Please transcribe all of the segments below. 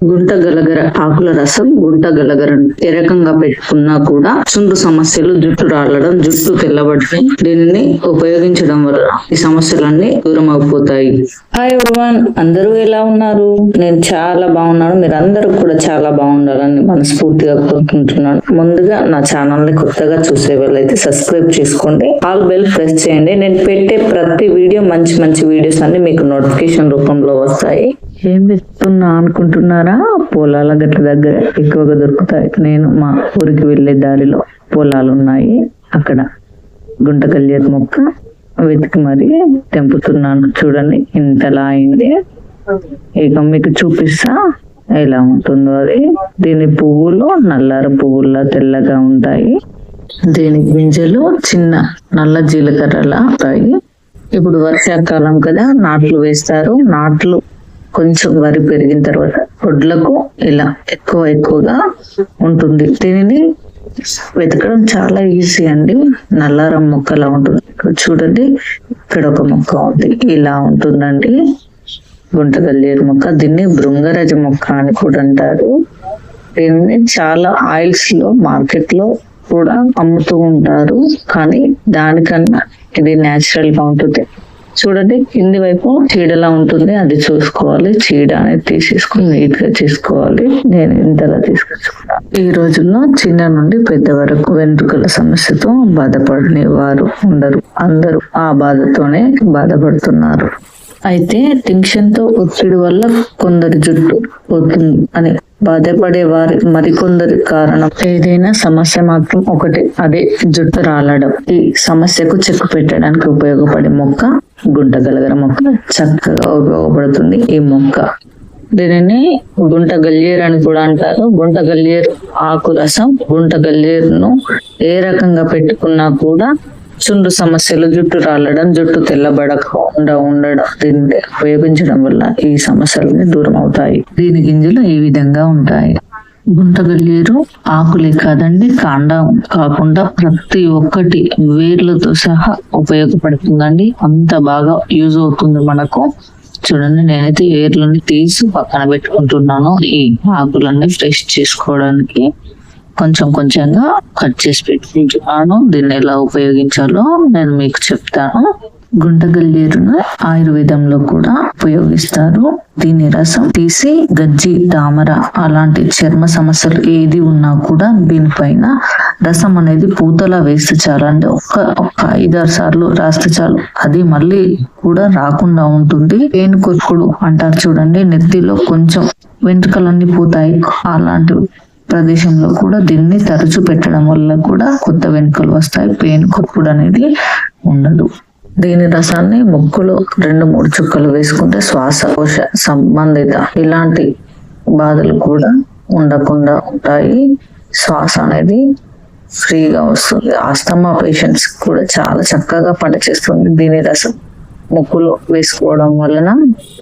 గుంట గలగర ఆకుల రసం గుంట గలగర ఏ రకంగా పెట్టుకున్నా కూడా చుండ్రు సమస్యలు జుట్టు రాలడం జుట్టు తెల్లబడటం దీనిని ఉపయోగించడం వల్ల ఈ సమస్యలన్నీ దూరం అయిపోతాయి హాయ్ ఎవరివన్ అందరూ ఎలా ఉన్నారు? నేను చాలా బాగున్నాను. మీరు అందరూ కూడా చాలా బాగుండాలని మనస్ఫూర్తిగా కోరుకుంటున్నాను. ముందుగా నా ఛానల్ని కొత్తగా చూసే వాళ్ళైతే సబ్స్క్రైబ్ చేసుకోండి. ఆల్ బెల్ ప్రెస్ చేయండి. నేను పెట్టే ప్రతి వీడియో మంచి మంచి వీడియోస్ అన్ని మీకు నోటిఫికేషన్ రూపంలో వస్తాయి. ఏం పెడుతున్నా అనుకుంటున్నారా? పొలాల గట్ల దగ్గర ఎక్కువగా దొరుకుతాయి. నేను మా ఊరికి వెళ్ళే దారిలో పొలాలు ఉన్నాయి అక్కడ గుంట మొక్క వెతికి మరి తెంపుతున్నాను. చూడండి ఇంతలా అయింది. ఇక మీకు చూపిస్తా ఎలా ఉంటుందో అది. దీని పువ్వులు నల్లార పువ్వుల్లా తెల్లగా ఉంటాయి. దీని గింజలు చిన్న నల్ల జీలకర్రలా ఉంటాయి. ఇప్పుడు వర్షాకాలం కదా నాట్లు వేస్తారు. నాట్లు కొంచెం వరి పెరిగిన తర్వాత వడ్లకు ఇలా ఎక్కువ ఎక్కువగా ఉంటుంది. దీనిని వెతకడం చాలా ఈజీ అండి. నల్లారం మొక్కలా ఉంటుంది. ఇక్కడ చూడండి ఇక్కడ ఒక మొక్క ఉంది. ఇలా ఉంటుందండి. గుంటగల్లేరు మొక్క. దీన్ని భృంగరజ మొక్క అని కూడా అంటారు. దీన్ని చాలా ఆయిల్స్లో మార్కెట్లో కూడా అమ్ముతూ ఉంటారు. కానీ దానికన్నా ఇది న్యాచురల్గా ఉంటుంది. చూడండి కింది వైపు చీడలా ఉంటుంది. అది చూసుకోవాలి. చీడ అనేది తీసేసుకుని నీట్గా చేసుకోవాలి. నేను ఇంతలా తీసుకొచ్చుకున్నాను. ఈ రోజుల్లో చిన్న నుండి పెద్ద వరకు వెంట్రుకల సమస్యతో బాధపడని వారు ఉండరు. అందరూ ఆ బాధతోనే బాధపడుతున్నారు. అయితే టెన్షన్తో ఒత్తిడి వల్ల కొందరి జుట్టు పోతుంది అని బాధపడే వారి మరికొందరి కారణం. ఏదైనా సమస్య మాత్రం ఒకటి అదే జుట్టు రాలడం. ఈ సమస్యకు చెక్కు పెట్టడానికి ఉపయోగపడే మొక్క గుంట గలగర మొక్క చక్కగా ఉపయోగపడుతుంది. ఈ మొక్క దీనిని గుంట గల్లేరు అని కూడా అంటారు. గుంట గల్లేరు ఆకు రసం గుంట గల్లేరును ఏ రకంగా పెట్టుకున్నా కూడా చుండ్రు సమస్యలు జుట్టు రాలడం జుట్టు తెల్లబడకుండా ఉండడం దీన్ని ఉపయోగించడం వల్ల ఈ సమస్యలని దూరం అవుతాయి. దీని గింజలు ఈ విధంగా ఉంటాయి. గుంటగల్లేరు ఆకులే కాదండి కాండం కాకుండా ప్రతి ఒక్కటి వేర్లతో సహా ఉపయోగపడుతుందండి. అంత బాగా యూజ్ అవుతుంది మనకు. చూడండి నేనైతే వేర్లని తీసి పక్కన పెట్టుకుంటున్నాను. ఈ ఆకులన్నీ ఫ్రెష్ చేసుకోవడానికి. కొంచెం కొంచెంగా కట్ చేసి పెట్టుకుంటున్నాను. దీన్ని ఎలా ఉపయోగించాలో నేను మీకు చెప్తాను. గుంటగల్లేరును ఆయుర్వేదంలో కూడా ఉపయోగిస్తారు. దీని రసం తీసి గజ్జి తామర అలాంటి చర్మ సమస్యలు ఏది ఉన్నా కూడా దీనిపైన రసం అనేది పూతలా వేస్తే చాలు. అంటే ఒక్క ఒక్క ఐదారు సార్లు రాస్తే చాలు. అది మళ్ళీ కూడా రాకుండా ఉంటుంది. పేను కొరుకుడు అంటారు చూడండి నెత్తిలో కొంచెం వెంట్రుకలన్నీ పోతాయి. అలాంటివి ప్రదేశంలో కూడా దీన్ని తరచు పెట్టడం వల్ల కూడా కొత్త వెనుకలు వస్తాయి పెయిన్ కొప్పుడు అనేది ఉండదు. దీని రసాన్ని ముక్కులో రెండు మూడు చుక్కలు వేసుకుంటే శ్వాసకోశ సంబంధిత ఇలాంటి బాధలు కూడా ఉండకుండా ఉంటాయి. శ్వాస అనేది ఫ్రీగా వస్తుంది. ఆస్తమా పేషెంట్స్ కూడా చాలా చక్కగా పనిచేస్తుంది దీని రసం. ముక్కులు వేసుకోవడం వలన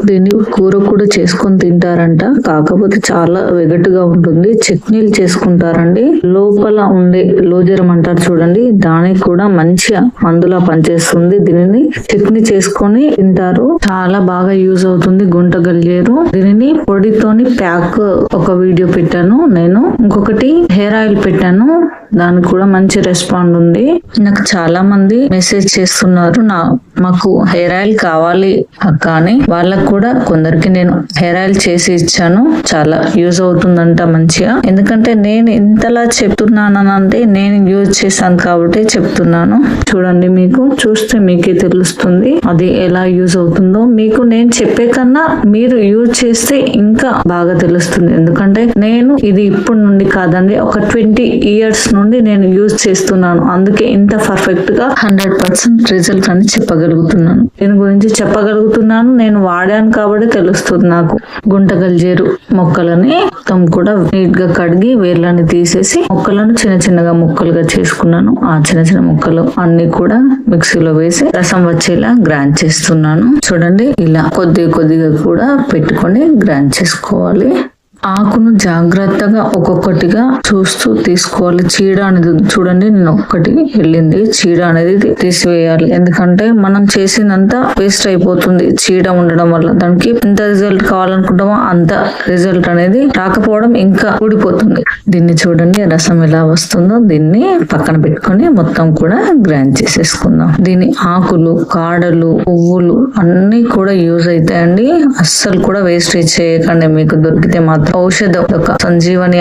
దీన్ని కూర కూడా చేసుకొని తింటారంట. కాకపోతే చాలా వెగటుగా ఉంటుంది. చట్నీలు చేసుకుంటారండి. లోపల ఉండే లోజరం అంటారు చూడండి. దానికి కూడా మంచిగా మందులా పనిచేస్తుంది. దీనిని చట్నీ చేసుకొని తింటారు. చాలా బాగా యూజ్ అవుతుంది గుంట గల్లేరు. దీనిని పొడితోని ప్యాక్ ఒక వీడియో పెట్టాను నేను. ఇంకొకటి హెయిర్ ఆయిల్ పెట్టాను. దానికి కూడా మంచి రెస్పాండ్ ఉంది. నాకు చాలా మంది మెసేజ్ చేస్తున్నారు. నా మాకు హెయిర్ ఆయిల్ కావాలి అక్క అని వాళ్ళకు కూడా కొందరికి నేను హెయిర్ ఆయిల్ చేసి ఇచ్చాను. చాలా యూజ్ అవుతుందంట మంచిగా. ఎందుకంటే నేను ఇంతలా చెప్తున్నాను అంటే నేను యూజ్ చేశాను కాబట్టి చెప్తున్నాను. చూడండి మీకు చూస్తే మీకే తెలుస్తుంది అది ఎలా యూజ్ అవుతుందో. మీకు నేను చెప్పే కన్నా మీరు యూజ్ చేస్తే ఇంకా బాగా తెలుస్తుంది. ఎందుకంటే నేను ఇది ఇప్పటి నుండి కాదండి ఒక ట్వంటీ ఇయర్స్ నుండి నేను యూజ్ చేస్తున్నాను. అందుకే ఇంత పర్ఫెక్ట్గా హండ్రెడ్ పర్సెంట్ రిజల్ట్ అని చెప్పగలుగుతున్నాను. దీని గురించి చెప్పగలుగుతున్నాను. నేను వాడాను కాబట్టి తెలుస్తుంది నాకు. గుంటగల్జేరు మొక్కలని మొత్తం కూడా నీట్గా కడిగి వేర్లని తీసేసి మొక్కలను చిన్న చిన్నగా ముక్కలుగా చేసుకున్నాను. ఆ చిన్న చిన్న ముక్కలు అన్ని కూడా మిక్సీలో వేసి రసం వచ్చేలా గ్రైండ్ చేస్తున్నాను. చూడండి ఇలా కొద్ది కొద్దిగా కూడా పెట్టుకొని గ్రైండ్ చేసుకోవాలి. ఆకును జాగ్రత్తగా ఒక్కొక్కటిగా చూస్తూ తీసుకోవాలి. చీడ అనేది చూడండి నేను ఒక్కటి వెళ్ళింది. చీడ అనేది తీసివేయాలి. ఎందుకంటే మనం చేసినంత వేస్ట్ అయిపోతుంది చీడ ఉండడం వల్ల. దానికి ఎంత రిజల్ట్ కావాలనుకుంటామో అంత రిజల్ట్ అనేది రాకపోవడం ఇంకా ఊడిపోతుంది. దీన్ని చూడండి రసం ఎలా వస్తుందో దీన్ని పక్కన పెట్టుకొని మొత్తం కూడా గ్రైండ్ చేసేసుకుందాం. దీని ఆకులు కాడలు పువ్వులు అన్ని కూడా యూజ్ అవుతాయండి. అస్సలు కూడా వేస్టేజ్ చేయకండి. మీకు దొరికితే మాత్రం ఔషధం ఒక సంజీవని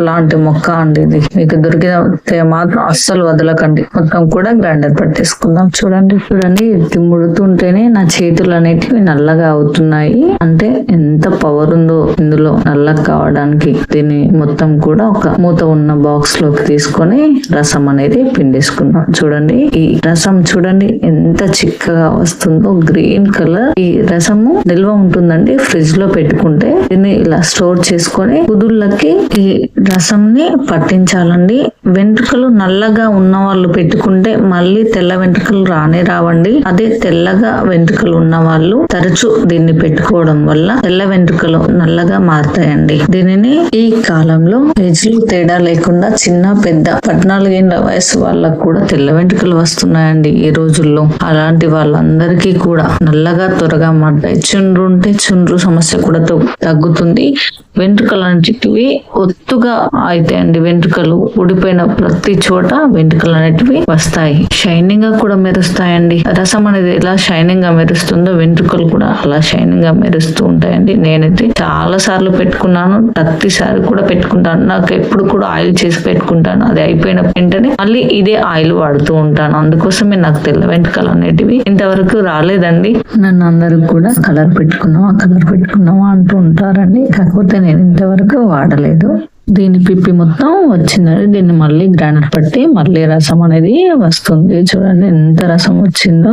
లాంటి మొక్క అండి ఇది. మీకు దొరికితే మాత్రం అస్సలు వదలకండి. మొత్తం కూడా గ్రైండర్ పట్టేసుకుందాం. చూడండి చూడండి. ఇది ముడుతుంటేనే నా చేతులు అనేటివి నల్లగా అవుతున్నాయి. అంటే ఎంత పవర్ ఉందో ఇందులో నల్లగా కావడానికి. దీన్ని మొత్తం కూడా ఒక మూత ఉన్న బాక్స్లోకి తీసుకొని రసం అనేది పిండేసుకున్నాం చూడండి ఈ రసం చూడండి ఎంత చిక్కగా వస్తుందో. Green colour. ఈ రసము నిల్వ ఉంటుందండి. ఫ్రిడ్జ్లో పెట్టుకుంటే దీన్ని ఇలా స్టోర్ చేసుకొని కుదుళ్ళకి ఈ రసంని పట్టించాలండి. వెంట్రుకలు నల్లగా ఉన్న వాళ్ళు పెట్టుకుంటే మళ్ళీ తెల్ల వెంట్రుకలు రానే రావండి. అదే తెల్లగా వెంట్రుకలు ఉన్న వాళ్ళు తరచు దీన్ని పెట్టుకోవడం వల్ల తెల్ల వెంట్రుకలు నల్లగా మారుతాయండి. దీనిని ఈ కాలంలో ఏజ్లు తేడా లేకుండా చిన్న పెద్ద పద్నాలుగేళ్ళ వయసు వాళ్ళకు కూడా తెల్ల వెంట్రుకలు వస్తున్నాయండి ఈ రోజుల్లో. అలాంటి వాళ్ళందరికీ కూడా నల్లగా త్వరగా మారుతాయి చుండ్రు ఉంటే చుండ్రు సమస్య కూడా తగ్గు- తగ్గుతుంది. వెంట్రుకలు అనేటివి ఒత్తుగా అవుతాయండి వెంట్రుకలు ఊడిపోయిన ప్రతి చోట వెంట్రుకలు అనేటివి వస్తాయి. షైనింగ్గా కూడా మెరుస్తాయండి. రసం అనేది ఎలా షైనింగ్గా మెరుస్తుందో వెంట్రుకలు కూడా అలా షైనింగ్గా మెరుస్తూ ఉంటాయండి. నేనైతే చాలా సార్లు పెట్టుకున్నాను. ప్రతిసారి కూడా పెట్టుకుంటాను. నాకు ఎప్పుడు కూడా ఆయిల్ చేసి పెట్టుకుంటాను. అది అయిపోయిన వెంటనే మళ్ళీ ఇదే ఆయిల్ వాడుతూ ఉంటాను. అందుకోసమే నాకు తెల్ల వెంట్రుకలు అనేటివి ఇంతవరకు రాలేదండి. నన్ను అందరూ కూడా కలర్ పెట్టుకున్నావా కలర్ పెట్టుకున్నావా అంటూ ఉంటారండి. కాకపోతే నేను ఇంతవరకు వాడలేదు. దీని పిప్పి మొత్తం వచ్చిందండి. దీన్ని మళ్ళీ గ్రైండర్ పట్టి మళ్ళీ రసం అనేది వస్తుంది. చూడండి ఎంత రసం వచ్చిందో.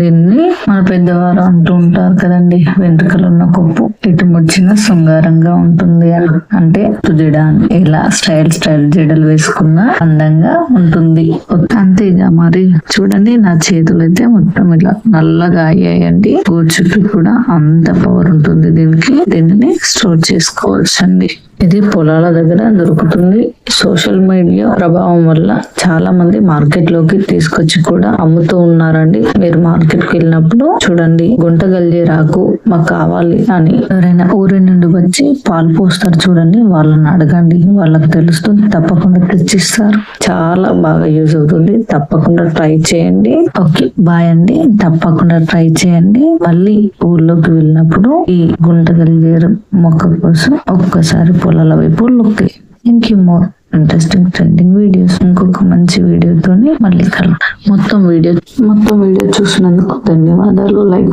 దీన్ని మన పెద్దవారు అంటూ ఉంటారు కదండి వెంట్రుకలు ఉన్న కొప్పు. ఇటు ముడిచిన శృంగారంగా ఉంటుంది అంటే జడ ఇలా స్టైల్ స్టైల్ జడలు వేసుకున్న అందంగా ఉంటుంది. అంతేగా మరి చూడండి నా చేతులు అయితే మొత్తం ఇలా నల్లగా అయ్యాయండి. గోరు చుట్టూ కూడా అంత పవర్ ఉంటుంది దీనికి. దీనిని స్టోర్ చేసుకోవచ్చండి. ఇది పొలాల దగ్గర దొరుకుతుంది. సోషల్ మీడియా ప్రభావం వల్ల చాలా మంది మార్కెట్లోకి తీసుకొచ్చి కూడా అమ్ముతూ ఉన్నారండి. మీరు మార్కెట్కి వెళ్ళినప్పుడు చూడండి గుంట గల్జేరాకు మాకు కావాలి అని ఎవరైనా ఊరి నుండి వచ్చి పాలు పోస్తారు చూడండి వాళ్ళని అడగండి వాళ్ళకి తెలుస్తుంది తప్పకుండా తెచ్చిస్తారు. చాలా బాగా యూజ్ అవుతుంది. తప్పకుండా ట్రై చేయండి. ఓకే బాయ్ అండి. తప్పకుండా ట్రై చేయండి. మళ్ళీ ఊర్లోకి వెళ్ళినప్పుడు ఈ గుంట గల్లి మొక్క కోసం ఒక్కసారి పొలాల వైపు look thank more interesting trending videos ఇంకొక మంచి వీడియోతోని మళ్ళీ కలుద్దాం. మొత్తం వీడియో మొత్తం వీడియో చూసినందుకు ధన్యవాదాలు. లైక్